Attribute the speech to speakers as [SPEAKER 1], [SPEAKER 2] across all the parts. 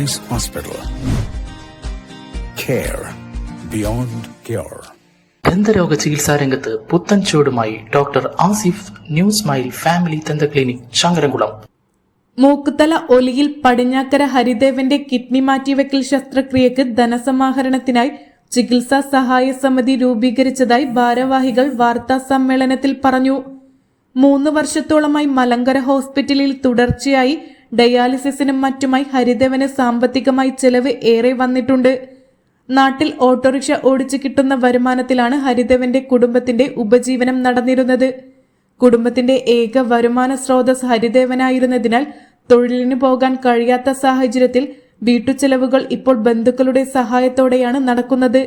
[SPEAKER 1] Sunrise Hospital. Care beyond cure.
[SPEAKER 2] ദന്തരോഗ ചികിത്സാ രംഗത്ത് പുത്തൻ ചുവടുമായി doctor Asif new smile family ദന്ത ക്ലിനിക് ശങ്കരംകുളം
[SPEAKER 3] മൂക്കുത്തല ഒലിയിൽ പടിഞ്ഞാക്കര ഹരിദേവന്റെ കിഡ്നി മാറ്റിവെക്കൽ ശസ്ത്രക്രിയക്ക് ധനസമാഹരണത്തിനായി ചികിത്സാ സഹായ സമിതി രൂപീകരിച്ചതായി ഭാരവാഹികൾ വാർത്താ സമ്മേളനത്തിൽ പറഞ്ഞു മൂന്ന് വർഷത്തോളമായി മലങ്കര ഹോസ്പിറ്റലിൽ തുടർച്ചയായി ഡയാലിസിസിനും മറ്റുമായി ഹരിദേവന് സാമ്പത്തികമായി ചെലവ് ഏറെ വന്നിട്ടുണ്ട്. നാട്ടിൽ ഓട്ടോറിക്ഷ ഓടിച്ചു കിട്ടുന്ന വരുമാനത്തിലാണ് ഹരിദേവന്റെ കുടുംബത്തിന്റെ ഉപജീവനം നടന്നിരുന്നത്. കുടുംബത്തിന്റെ ഏക വരുമാന സ്രോതസ് ഹരിദേവനായിരുന്നതിനാൽ തൊഴിലിന് പോകാൻ കഴിയാത്ത സാഹചര്യത്തിൽ വീട്ടുചെലവുകൾ ഇപ്പോൾ ബന്ധുക്കളുടെ സഹായത്തോടെയാണ് നടക്കുന്നത്.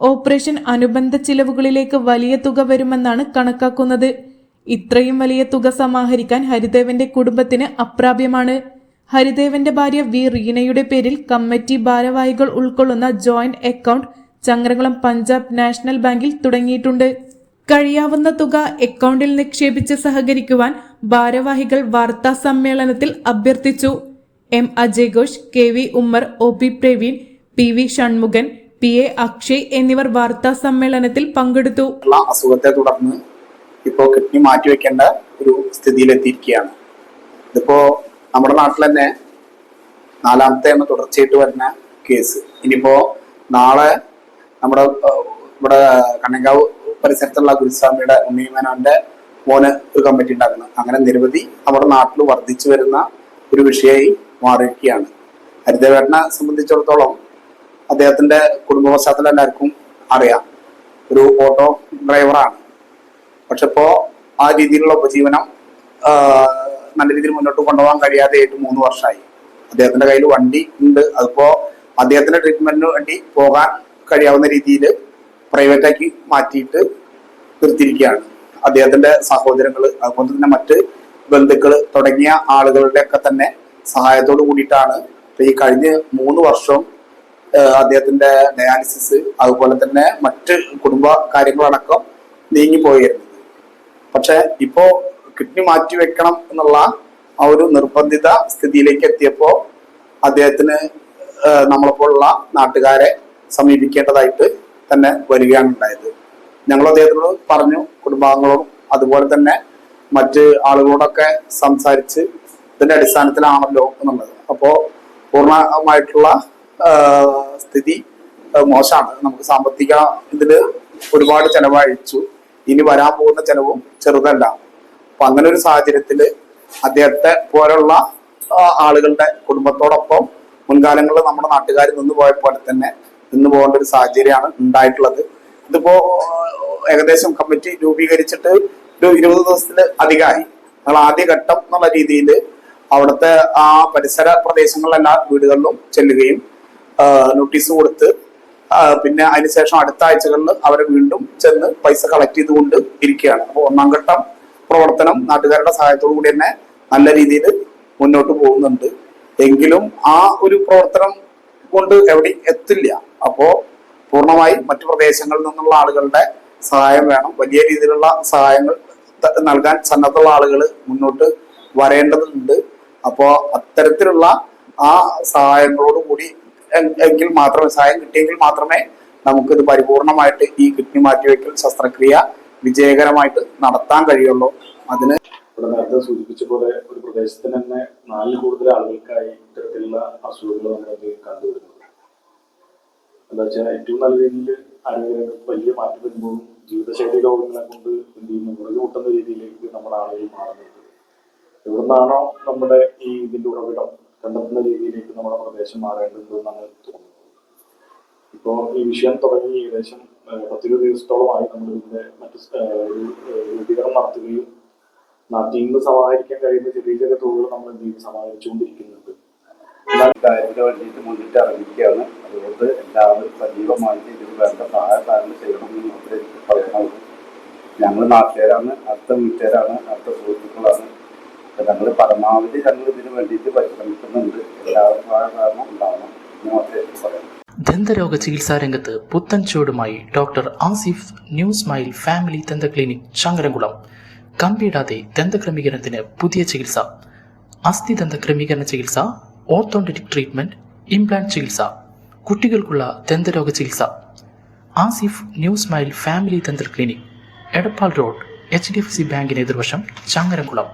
[SPEAKER 3] ഓപ്പറേഷൻ അനുബന്ധ ചിലവുകളിലേക്ക് വലിയ തുക വരുമെന്നാണ് കണക്കാക്കുന്നത്. ഇത്രയും വലിയ തുക സമാഹരിക്കാൻ ഹരിദേവന്റെ കുടുംബത്തിന് അപ്രാപ്യമാണ്. ഹരിദേവന്റെ ഭാര്യ വി. റീനയുടെ പേരിൽ കമ്മിറ്റി ഭാരവാഹികൾ ഉൾക്കൊള്ളുന്ന joint account Changarakulam Punjab national ബാങ്കിൽ തുടങ്ങിയിട്ടുണ്ട്. കഴിയാവുന്ന തുക അക്കൗണ്ടിൽ നിക്ഷേപിച്ച് സഹകരിക്കുവാൻ ഭാരവാഹികൾ വാർത്താ സമ്മേളനത്തിൽ അഭ്യർത്ഥിച്ചു. M. Ajay Ghosh K. V. Ummer O. P. Praveen P. V. Shanmukhan P. A. Akshay എന്നിവർ വാർത്താ സമ്മേളനത്തിൽ പങ്കെടുത്തു.
[SPEAKER 4] അസുഖത്തെ തുടർന്ന് ഇപ്പോൾ കിഡ്നി മാറ്റിവെക്കേണ്ട ഒരു സ്ഥിതിയിലെത്തിയിരിക്കുകയാണ്. ഇതിപ്പോ നമ്മുടെ നാട്ടിൽ തന്നെ നാലാമത്തെയാണ് തുടർച്ചയായിട്ട് വരുന്ന കേസ്. ഇനിയിപ്പോ നാളെ നമ്മുടെ ഇവിടെ കണ്ണങ്കാവ് പരിസരത്തുള്ള ഗുരുസ്വാമിയുടെ ഉണ്ണിമേനോന്റെ മോന് ഒരു കമ്മിറ്റി ഉണ്ടാക്കുന്നു അങ്ങനെ നിരവധി നമ്മുടെ നാട്ടിൽ വർദ്ധിച്ചു വരുന്ന ഒരു വിഷയമായി മാറിയിരിക്കുകയാണ്. ഹരിതവേട്ടനെ സംബന്ധിച്ചിടത്തോളം അദ്ദേഹത്തിന്റെ കുടുംബ പശ്ചാത്തലം എല്ലാവർക്കും അറിയാം. ഒരു ഓട്ടോ ഡ്രൈവറാണ്. പക്ഷെ ഇപ്പോ ആ രീതിയിലുള്ള ഉപജീവനം നല്ല രീതിയിൽ മുന്നോട്ട് കൊണ്ടുപോകാൻ കഴിയാതെ ആയിട്ട് മൂന്ന് വർഷമായി അദ്ദേഹത്തിന്റെ കയ്യിൽ വണ്ടി ഉണ്ട്. അതിപ്പോ അദ്ദേഹത്തിന്റെ ട്രീറ്റ്മെന്റിന് വേണ്ടി പോകാൻ കഴിയാവുന്ന രീതിയിൽ പ്രൈവറ്റാക്കി മാറ്റിയിട്ട് നിർത്തിയിരിക്കുകയാണ്. അദ്ദേഹത്തിന്റെ സഹോദരങ്ങൾ അതുപോലെ തന്നെ മറ്റ് ബന്ധുക്കൾ തുടങ്ങിയ ആളുകളുടെ ഒക്കെ തന്നെ സഹായത്തോട് കൂടിയിട്ടാണ് ഈ കഴിഞ്ഞ മൂന്ന് വർഷം അദ്ദേഹത്തിന്റെ ഡയാലിസിസ് അതുപോലെ തന്നെ മറ്റ് കുടുംബ കാര്യങ്ങളടക്കം നീങ്ങിപ്പോയിരുന്നു പക്ഷെ ഇപ്പോ കിഡ്നി മാറ്റി വെക്കണം എന്നുള്ള ആ ഒരു നിർബന്ധിത സ്ഥിതിയിലേക്ക് എത്തിയപ്പോ അദ്ദേഹത്തിന് നമ്മളെപ്പോലുള്ള നാട്ടുകാരെ സമീപിക്കേണ്ടതായിട്ട് തന്നെ വരികയാണ് ഉണ്ടായത്. ഞങ്ങൾ അദ്ദേഹത്തിനോട് പറഞ്ഞു കുടുംബാംഗങ്ങളോടും അതുപോലെ തന്നെ മറ്റ് ആളുകളോടൊക്കെ സംസാരിച്ച് ഇതിന്റെ അടിസ്ഥാനത്തിലാണല്ലോ എന്നുള്ളത്. അപ്പോ പൂർണമായിട്ടുള്ള സ്ഥിതി മോശമാണ്. നമുക്ക് സാമ്പത്തിക ഇതിൽ ഒരുപാട് ചെലവഴിച്ചു. ഇനി വരാൻ പോകുന്ന ചെലവും ചെറുതല്ല. അപ്പൊ അങ്ങനെ ഒരു സാഹചര്യത്തിൽ അദ്ദേഹത്തെ പോലുള്ള ആളുകളുടെ കുടുംബത്തോടൊപ്പം മുൻകാലങ്ങളിൽ നമ്മുടെ നാട്ടുകാർ നിന്ന് പോയ പോലെ തന്നെ നിന്ന് പോകേണ്ട ഒരു സാഹചര്യമാണ് ഉണ്ടായിട്ടുള്ളത്. ഇതിപ്പോ ഏകദേശം കമ്മിറ്റി രൂപീകരിച്ചിട്ട് ഒരു ഇരുപത് ദിവസത്തിൽ അധികമായി. ഞങ്ങൾ ആദ്യഘട്ടം എന്നുള്ള രീതിയിൽ അവിടുത്തെ ആ പരിസര പ്രദേശങ്ങളിലെല്ലാ വീടുകളിലും ചെല്ലുകയും നോട്ടീസ് കൊടുത്ത് പിന്നെ അതിനുശേഷം അടുത്ത ആഴ്ചകളിൽ അവരെ വീണ്ടും ചെന്ന് പൈസ കളക്ട് ചെയ്തുകൊണ്ട് ഇരിക്കുകയാണ്. അപ്പോൾ ഒന്നാം ഘട്ടം പ്രവർത്തനം നാട്ടുകാരുടെ സഹായത്തോടു കൂടി തന്നെ നല്ല രീതിയിൽ മുന്നോട്ട് പോകുന്നുണ്ട്. എങ്കിലും ആ ഒരു പ്രവർത്തനം കൊണ്ട് എവിടെ എത്തില്ല. അപ്പോൾ പൂർണമായി മറ്റു പ്രദേശങ്ങളിൽ നിന്നുള്ള ആളുകളുടെ സഹായം വേണം. വലിയ രീതിയിലുള്ള സഹായങ്ങൾ നൽകാൻ സന്നദ്ധമുള്ള ആളുകൾ മുന്നോട്ട് വരേണ്ടതുണ്ട്. അപ്പോൾ അത്തരത്തിലുള്ള ആ സഹായങ്ങളോട് കൂടി എങ്കിൽ മാത്രമേ സഹായം കിട്ടിയെങ്കിൽ മാത്രമേ നമുക്കിത് പരിപൂർണമായിട്ട് ഈ കിഡ്നി മാറ്റിവെക്കൽ ശസ്ത്രക്രിയ വിജയകരമായിട്ട് നടത്താൻ കഴിയുള്ളൂ. അതിന്
[SPEAKER 5] ഇവിടെ നേരത്തെ സൂചിപ്പിച്ച പോലെ ഒരു പ്രദേശത്തിന് തന്നെ നാലിൽ കൂടുതൽ ആളുകൾക്കായി ഇത്തരത്തിലുള്ള അസുഖങ്ങൾ നമ്മളത് കണ്ടുവരുന്നത് എന്താ വെച്ചാൽ ഏറ്റവും നല്ല രീതിയിൽ ആരോഗ്യരംഗത്ത് വലിയ മാറ്റം വരുമ്പോഴും ജീവിതശൈലി രോഗങ്ങളെ കൊണ്ട് എന്ത് ചെയ്യുന്നു? മുറിവ് കൂട്ടുന്ന രീതിയിലേക്ക് നമ്മുടെ ആളുകൾ മാറുന്നുണ്ട്. എവിടുന്നാണോ നമ്മുടെ ഈ ഇതിന്റെ ഉറവിടം കണ്ടെത്തുന്ന രീതിയിലേക്ക് നമ്മുടെ പ്രദേശം മാറേണ്ടതുണ്ട് എന്നാണ് തോന്നുന്നത് ഇപ്പോൾ ഈ വിഷയം തുടങ്ങി ഏകദേശം പത്തിരുപത് ദിവസത്തോളമായി നമ്മൾ ഇതിന്റെ മറ്റ് രൂപീകരണം നടത്തുകയും നാട്ടിൽ നിന്ന് സമാഹരിക്കാൻ കഴിയുന്ന ചെറിയ ചെറിയ തുകകൾ നമ്മൾ എന്ത് ചെയ്ത്? സമാഹരിച്ചുകൊണ്ടിരിക്കുന്നുണ്ട്.
[SPEAKER 6] കാര്യത്തിന് വേണ്ടിയിട്ട് മുന്നിട്ട് ഇറങ്ങിയിരിക്കുകയാണ്. അതുകൊണ്ട് എല്ലാവരും സജീവമായിട്ട് ഇതിന് വേണ്ട സഹായ ചെയ്യണമെന്ന് മാത്രമേ എനിക്ക് പറയാനുള്ളൂ. ഞങ്ങൾ നാട്ടുകാരാണ് അടുത്ത അടുത്ത സുഹൃത്തുക്കളാണ്. ഞങ്ങൾ പരമാവധി ഞങ്ങൾ ഇതിന് വേണ്ടിയിട്ട് പരിശ്രമിക്കുന്നുണ്ട്. എല്ലാവർക്കും സഹായ കാരണം ഉണ്ടാവണം
[SPEAKER 2] ദന്തരോഗ ചികിത്സാ രംഗത്ത് പുത്തൻ ചുവടുമായി doctor Asif new smile family ദന്ത ക്ലിനിക് ശങ്കരംകുളം കമ്പിയിടാതെ ദന്തക്രമീകരണത്തിന് പുതിയ ചികിത്സ. അസ്ഥി ദന്ത ക്രമീകരണ ചികിത്സ ഓർത്തോണ്ടിക് ട്രീറ്റ്മെന്റ് ഇംപ്ലാന്റ് ചികിത്സ. കുട്ടികൾക്കുള്ള ദന്തരോഗ ചികിത്സ. ആസിഫ് ന്യൂ സ്മൈൽ ഫാമിലി ദന്ത clinic Edappal road H D F C ബാങ്കിന് എതിർവശം ചങ്ങരംകുളം.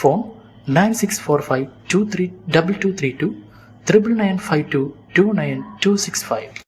[SPEAKER 2] phone 9645 23232 99952 29265